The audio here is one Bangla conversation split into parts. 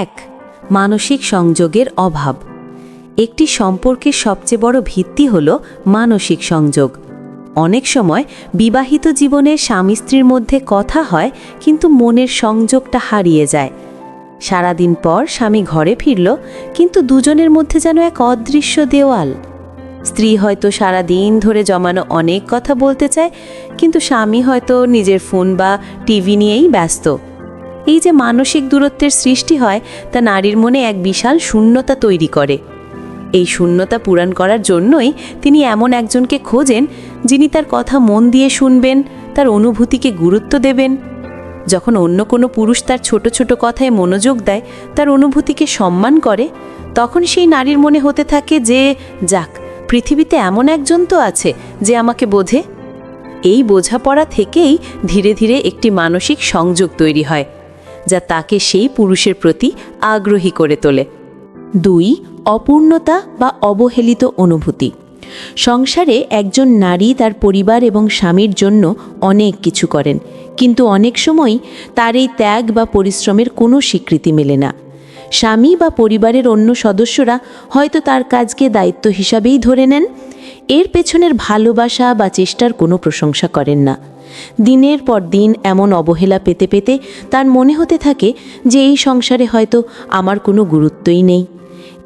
এক, মানসিক সংযোগের অভাব। একটি সম্পর্কের সবচেয়ে বড় ভিত্তি হল মানসিক সংযোগ। অনেক সময় বিবাহিত জীবনে স্বামী স্ত্রীর মধ্যে কথা হয়, কিন্তু মনের সংযোগটা হারিয়ে যায়। সারাদিন পর স্বামী ঘরে ফিরল, কিন্তু দুজনের মধ্যে যেন এক অদৃশ্য দেওয়াল। স্ত্রী হয়তো সারা দিন ধরে জমানো অনেক কথা বলতে চায়, কিন্তু স্বামী হয়তো নিজের ফোন বা টিভি নিয়েই ব্যস্ত। এই যে মানসিক দূরত্বের সৃষ্টি হয়, তা নারীর মনে এক বিশাল শূন্যতা তৈরি করে। এই শূন্যতা পূরণ করার জন্যই তিনি এমন একজনকে খোঁজেন, যিনি তার কথা মন দিয়ে শুনবেন, তার অনুভূতিকে গুরুত্ব দেবেন। যখন অন্য কোনো পুরুষ তার ছোট ছোট কথায় মনোযোগ দেয়, তার অনুভূতিকে সম্মান করে, তখন সেই নারীর মনে হতে থাকে যে, যাক, পৃথিবীতে এমন একজন তো আছে যে আমাকে বোঝে। এই বোঝাপড়া থেকেই ধীরে ধীরে একটি মানসিক সংযোগ তৈরি হয়। যা তাকে সেই পুরুষের প্রতি আগ্রহী করে তোলে। দুই, অপূর্ণতা বা অবহেলিত অনুভূতি। সংসারে একজন নারী তার পরিবার এবং স্বামীর জন্য অনেক কিছু করেন, কিন্তু অনেক সময় তার এই ত্যাগ বা পরিশ্রমের কোনো স্বীকৃতি মেলে না। স্বামী বা পরিবারের অন্য সদস্যরা হয়তো তার কাজকে দায়িত্ব হিসাবেই ধরে নেন, এর পেছনের ভালোবাসা বা চেষ্টার কোনো প্রশংসা করেন না। দিনের পর দিন এমন অবহেলা পেতে পেতে তার মনে হতে থাকে যে এই সংসারে হয়তো আমার কোনো গুরুত্বই নেই।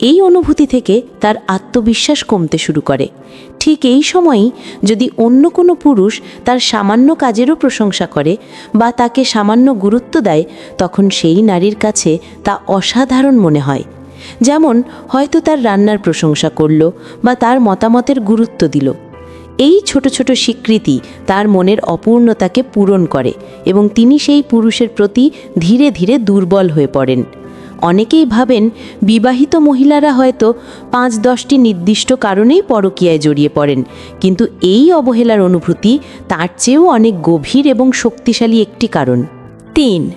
এই অনুভূতি থেকে তার আত্মবিশ্বাস কমতে শুরু করে। ঠিক এই সময়ই যদি অন্য কোনো পুরুষ তার সামান্য কাজেরও প্রশংসা করে বা তাকে সামান্য গুরুত্ব দেয়, তখন সেই নারীর কাছে তা অসাধারণ মনে হয়। যেমন হয়তো তার রান্নার প্রশংসা করল বা তার মতামতের গুরুত্ব দিল। এই ছোট ছোট স্বীকৃতি তার মনের অপূর্ণতাকে পূরণ করে এবং তিনি সেই পুরুষের প্রতি ধীরে ধীরে দুর্বল হয়ে পড়েন। অনেকেই ভাবেন বিবাহিত মহিলারা হয়তো পাঁচ দশটি নির্দিষ্ট কারণেই পরকীয়ায় জড়িয়ে পড়েন, কিন্তু এই অবহেলার অনুভূতি তার চেয়েও অনেক গভীর এবং শক্তিশালী একটি কারণ। তিন,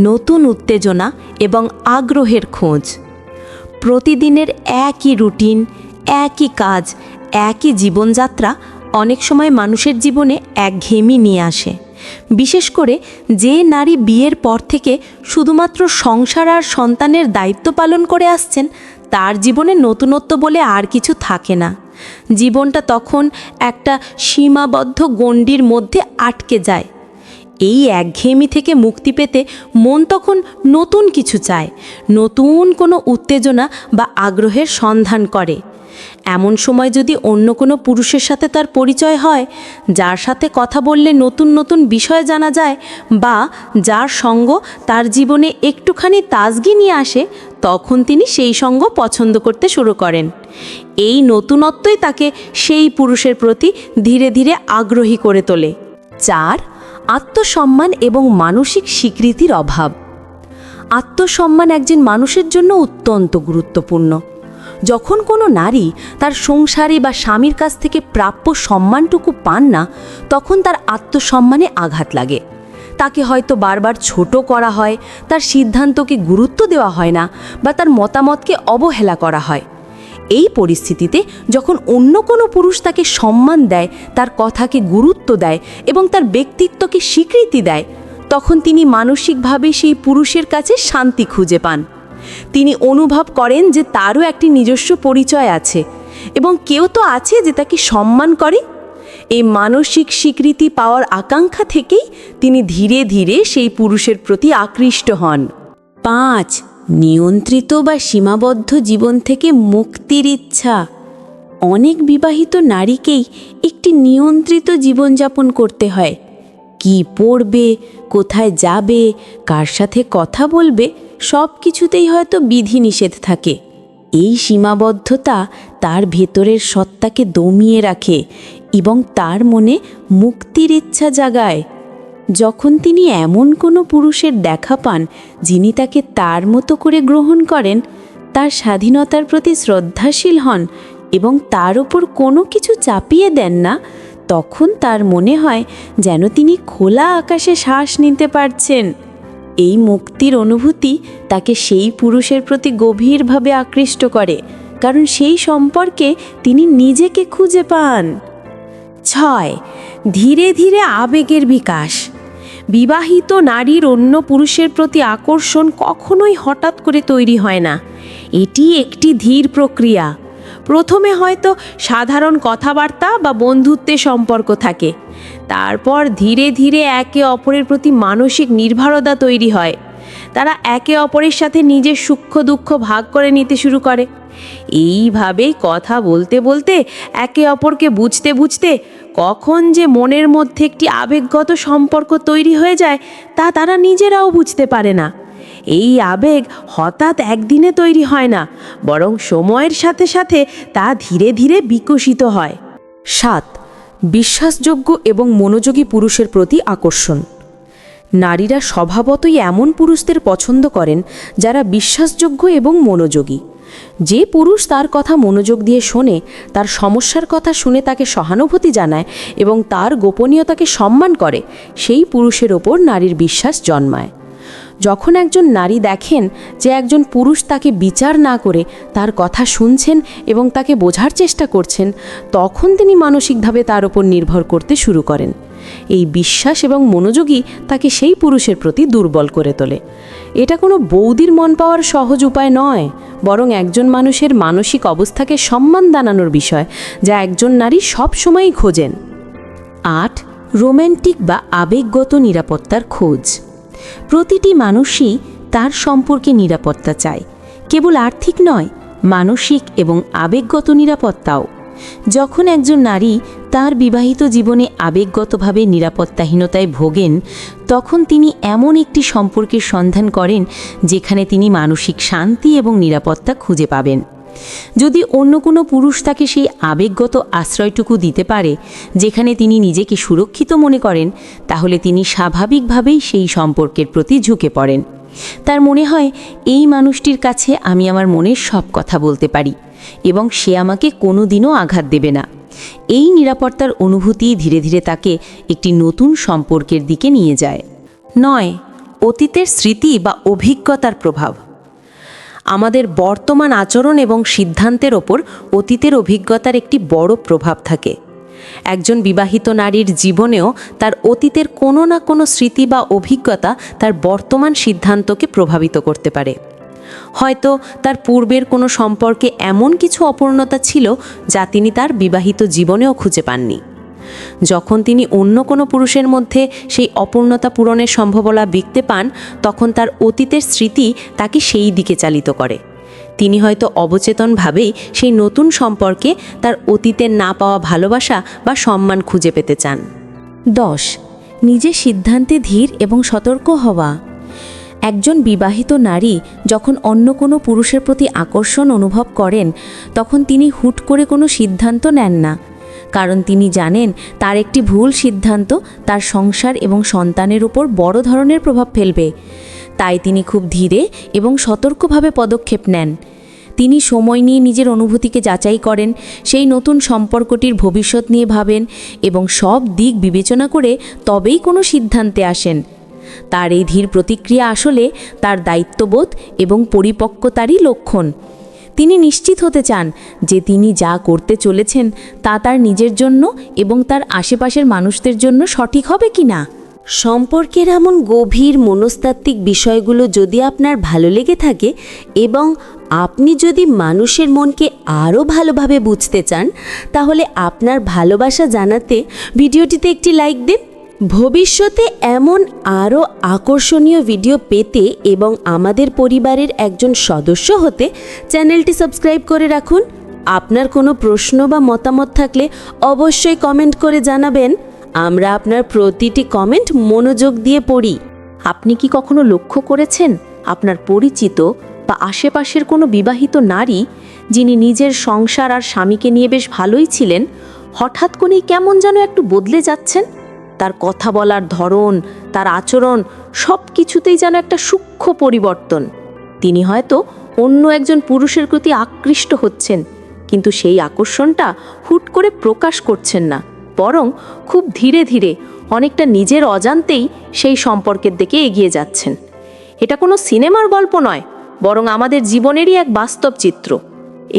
নতুন উত্তেজনা এবং আগ্রহের খোঁজ। প্রতিদিনের একই রুটিন, একই কাজ একই জীবনযাত্রা অনেক সময় মানুষের জীবনে একঘেয়েমি নিয়ে আসে। বিশেষ করে যে নারী বিয়ের পর থেকে শুধুমাত্র সংসার আর সন্তানের দায়িত্ব পালন করে আসছেন, তার জীবনে নতুনত্ব বলে আর কিছু থাকে না। জীবনটা তখন একটা সীমাবদ্ধ গণ্ডির মধ্যে আটকে যায়। এই একঘেয়েমি থেকে মুক্তি পেতে মন তখন নতুন কিছু চায়, নতুন কোনো উত্তেজনা বা আগ্রহের সন্ধান করে। এমন সময় যদি অন্য কোনো পুরুষের সাথে তার পরিচয় হয়, যার সাথে কথা বললে নতুন নতুন বিষয় জানা যায় বা যার সঙ্গ তার জীবনে একটুখানি তাজগি নিয়ে আসে, তখন তিনি সেই সঙ্গ পছন্দ করতে শুরু করেন। এই নতুনত্বই তাকে সেই পুরুষের প্রতি ধীরে ধীরে আগ্রহী করে তোলে চার আত্মসম্মান এবং মানসিক স্বীকৃতির অভাব। আত্মসম্মান একজন মানুষের জন্য অত্যন্ত গুরুত্বপূর্ণ। যখন কোনো নারী তার সংসারে বা স্বামীর কাছ থেকে প্রাপ্য সম্মানটুকু পান না, তখন তার আত্মসম্মানে আঘাত লাগে। তাকে হয়তো বারবার ছোট করা হয়, তার সিদ্ধান্তকে গুরুত্ব দেওয়া হয় না বা তার মতামতকে অবহেলা করা হয়। এই পরিস্থিতিতে যখন অন্য কোনো পুরুষ তাকে সম্মান দেয়, তার কথাকে গুরুত্ব দেয় এবং তার ব্যক্তিত্বকে স্বীকৃতি দেয়, তখন তিনি মানসিকভাবে সেই পুরুষের কাছে শান্তি খুঁজে পান। তিনি অনুভব করেন যে তারও একটি নিজস্ব পরিচয় আছে এবং কেউ তো আছে যে তাকে সম্মান করে। এই মানসিক স্বীকৃতি পাওয়ার আকাঙ্ক্ষা থেকেই তিনি ধীরে ধীরে সেই পুরুষের প্রতি আকৃষ্ট হন। পাঁচ, নিয়ন্ত্রিত বা সীমাবদ্ধ জীবন থেকে মুক্তির ইচ্ছা। অনেক বিবাহিত নারীকেই একটি নিয়ন্ত্রিত জীবনযাপন করতে হয়। কি পড়বে, কোথায় যাবে, কার সাথে কথা বলবে সব কিছুতেই হয়তো বিধিনিষেধ থাকে। এই সীমাবদ্ধতা তার ভেতরের সত্তাকে দমিয়ে রাখে এবং তার মনে মুক্তির ইচ্ছা জাগায়। যখন তিনি এমন কোনো পুরুষের দেখা পান, যিনি তাকে তার মতো করে গ্রহণ করেন, তার স্বাধীনতার প্রতি শ্রদ্ধাশীল হন এবং তার ওপর কোনো কিছু চাপিয়ে দেন না, তখন তার মনে হয় যেন তিনি খোলা আকাশে শ্বাস নিতে পারছেন। এই মুক্তির অনুভূতি তাকে সেই পুরুষের প্রতি গভীরভাবে আকৃষ্ট করে, কারণ সেই সম্পর্কে তিনি নিজেকে খুঁজে পান। ছয়, ধীরে ধীরে আবেগের বিকাশ। বিবাহিত নারীর অন্য পুরুষের প্রতি আকর্ষণ কখনোই হঠাৎ করে তৈরি হয় না। এটি একটি ধীর প্রক্রিয়া। প্রথমে হয়তো সাধারণ কথাবার্তা বা বন্ধুত্বের সম্পর্ক থাকে। তারপর ধীরে ধীরে একে অপরের প্রতি মানসিক নির্ভরতা তৈরি হয়। তারা একে অপরের সাথে নিজের সূক্ষ্ম দুঃখ ভাগ করে নিতে শুরু করে। এইভাবেই কথা বলতে বলতে, একে অপরকে বুঝতে বুঝতে কখন যে মনের মধ্যে একটি আবেগগত সম্পর্ক তৈরি হয়ে যায়, তা তারা নিজেরাও বুঝতে পারে না। এই আবেগ হঠাৎ একদিনে তৈরি হয় না, বরং সময়ের সাথে সাথে তা ধীরে ধীরে বিকশিত হয়। সাত, বিশ্বাসযোগ্য এবং মনোযোগী পুরুষের প্রতি আকর্ষণ। নারীরা স্বভাবতই এমন পুরুষদের পছন্দ করেন যারা বিশ্বাসযোগ্য এবং মনোযোগী। যে পুরুষ তার কথা মনোযোগ দিয়ে শোনে, তার সমস্যার কথা শুনে তাকে সহানুভূতি জানায় এবং তার গোপনীয়তাকে সম্মান করে, সেই পুরুষের ওপর নারীর বিশ্বাস জন্মায়। যখন একজন নারী দেখেন যে একজন পুরুষ তাকে বিচার না করে তার কথা শুনছেন এবং তাকে বোঝার চেষ্টা করছেন, তখন তিনি মানসিকভাবে তার ওপর নির্ভর করতে শুরু করেন। এই বিশ্বাস এবং মনোযোগী তাকে সেই পুরুষের প্রতি দুর্বল করে তোলে। এটা কোনো বৌদির মন পাওয়ার সহজ উপায় নয়, বরং একজন মানুষের মানসিক অবস্থাকে সম্মান জানানোর বিষয় যা একজন নারী সবসময়ই খোঁজেন। আট, রোম্যান্টিক বা আবেগগত নিরাপত্তার খোঁজ। প্রতিটি মানুষই তার সম্পর্কে নিরাপত্তা চায়। কেবল আর্থিক নয়, মানসিক এবং আবেগগত নিরাপত্তাও। যখন একজন নারী তার বিবাহিত জীবনে আবেগগতভাবে নিরাপত্তাহীনতায় ভোগেন, তখন তিনি এমন একটি সম্পর্কের সন্ধান করেন, যেখানে তিনি মানসিক শান্তি এবং নিরাপত্তা খুঁজে পাবেন। যদি অন্য কোনো পুরুষ তাকে সেই আবেগগত আশ্রয়টুকু দিতে পারে, যেখানে তিনি নিজেকে সুরক্ষিত মনে করেন, তাহলে তিনি স্বাভাবিকভাবেই সেই সম্পর্কের প্রতি ঝুঁকে পড়েন। তার মনে হয়, এই মানুষটির কাছে আমি আমার মনের সব কথা বলতে পারি, এবং সে আমাকে কোনোদিনও আঘাত দেবে না। এই নিরাপত্তার অনুভূতি ধীরে ধীরে তাকে একটি নতুন সম্পর্কের দিকে নিয়ে যায়। নয়, অতীতের স্মৃতি বা অভিজ্ঞতার প্রভাব। আমাদের বর্তমান আচরণ এবং সিদ্ধান্তের ওপর অতীতের অভিজ্ঞতার একটি বড় প্রভাব থাকে। একজন বিবাহিত নারীর জীবনেও তার অতীতের কোনো না কোনো স্মৃতি বা অভিজ্ঞতা তার বর্তমান সিদ্ধান্তকে প্রভাবিত করতে পারে। হয়তো তার পূর্বের কোনো সম্পর্কে এমন কিছু অপূর্ণতা ছিল যা তিনি তার বিবাহিত জীবনেও খুঁজে পাননি। যখন তিনি অন্য কোনো পুরুষের মধ্যে সেই অপূর্ণতা পূরণের সম্ভাবনা দেখতে পান, তখন তার অতীতের স্মৃতি তাকে সেই দিকে চালিত করে। তিনি হয়তো অবচেতনভাবেই সেই নতুন সম্পর্কে তার অতীতের না পাওয়া ভালোবাসা বা সম্মান খুঁজে পেতে চান। দশ, নিজের সিদ্ধান্তে ধীর এবং সতর্ক হওয়া। একজন বিবাহিত নারী যখন অন্য কোনো পুরুষের প্রতি আকর্ষণ অনুভব করেন, তখন তিনি হুট করে কোনো সিদ্ধান্ত নেন না। কারণ তিনি জানেন তার একটি ভুল সিদ্ধান্ত তার সংসার এবং সন্তানের উপর বড় ধরনের প্রভাব ফেলবে। তাই তিনি খুব ধীরে এবং সতর্কভাবে পদক্ষেপ নেন। তিনি সময় নিয়ে নিজের অনুভূতিকে যাচাই করেন, সেই নতুন সম্পর্কটির ভবিষ্যৎ নিয়ে ভাবেন এবং সব দিক বিবেচনা করে তবেই কোনো সিদ্ধান্তে আসেন। তার এই ধীর প্রতিক্রিয়া আসলে তার দায়িত্ববোধ এবং পরিপক্কতারই লক্ষণ। তিনি নিশ্চিত হতে চান যে তিনি যা করতে চলেছেন তা তার নিজের জন্য এবং তার আশেপাশের মানুষদের জন্য সঠিক হবে কি না। সম্পর্কের এমন গভীর মনস্তাত্ত্বিক বিষয়গুলো যদি আপনার ভালো লেগে থাকে এবং আপনি যদি মানুষের মনকে আরও ভালোভাবে বুঝতে চান, তাহলে আপনার ভালোবাসা জানাতে ভিডিওটিতে একটি লাইক দিন। ভবিষ্যতে এমন আরও আকর্ষণীয় ভিডিও পেতে এবং আমাদের পরিবারের একজন সদস্য হতে চ্যানেলটি সাবস্ক্রাইব করে রাখুন। আপনার কোনো প্রশ্ন বা মতামত থাকলে অবশ্যই কমেন্ট করে জানাবেন। আমরা আপনার প্রতিটি কমেন্ট মনোযোগ দিয়ে পড়ি। আপনি কি কখনো লক্ষ্য করেছেন আপনার পরিচিত বা আশেপাশের কোনো বিবাহিত নারী যিনি নিজের সংসার আর স্বামীকে নিয়ে বেশ ভালোই ছিলেন, হঠাৎ করেই কেমন যেন একটু বদলে যাচ্ছেন? তার কথা বলার ধরন, তার আচরণ সব কিছুতেই যেন একটা সূক্ষ্ম পরিবর্তন। তিনি হয়তো অন্য একজন পুরুষের প্রতি আকৃষ্ট হচ্ছেন, কিন্তু সেই আকর্ষণটা হুট করে প্রকাশ করছেন না, বরং খুব ধীরে ধীরে অনেকটা নিজের অজান্তেই সেই সম্পর্কের দিকে এগিয়ে যাচ্ছেন। এটা কোনো সিনেমার গল্প নয়, বরং আমাদের জীবনেরই এক বাস্তব চিত্র।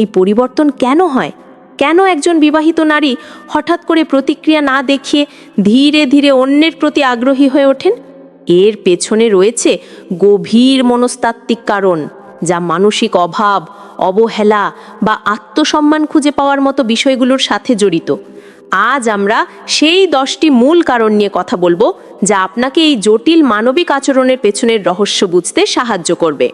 এই পরিবর্তন কেন হয়? কেন একজন বিবাহিত নারী হঠাৎ করে প্রতিক্রিয়া না দেখিয়ে ধীরে ধীরে অন্যের প্রতি আগ্রহী হয়ে ওঠেন? এর পেছনে রয়েছে গভীর মনস্তাত্ত্বিক কারণ, যা মানসিক অভাব, অবহেলা বা আত্মসম্মান খুঁজে পাওয়ার মতো বিষয়গুলোর সাথে জড়িত। আজ আমরা সেই দশটি মূল কারণ নিয়ে কথা বলব, যা আপনাকে এই জটিল মানবিক আচরণের পেছনের রহস্য বুঝতে সাহায্য করবে।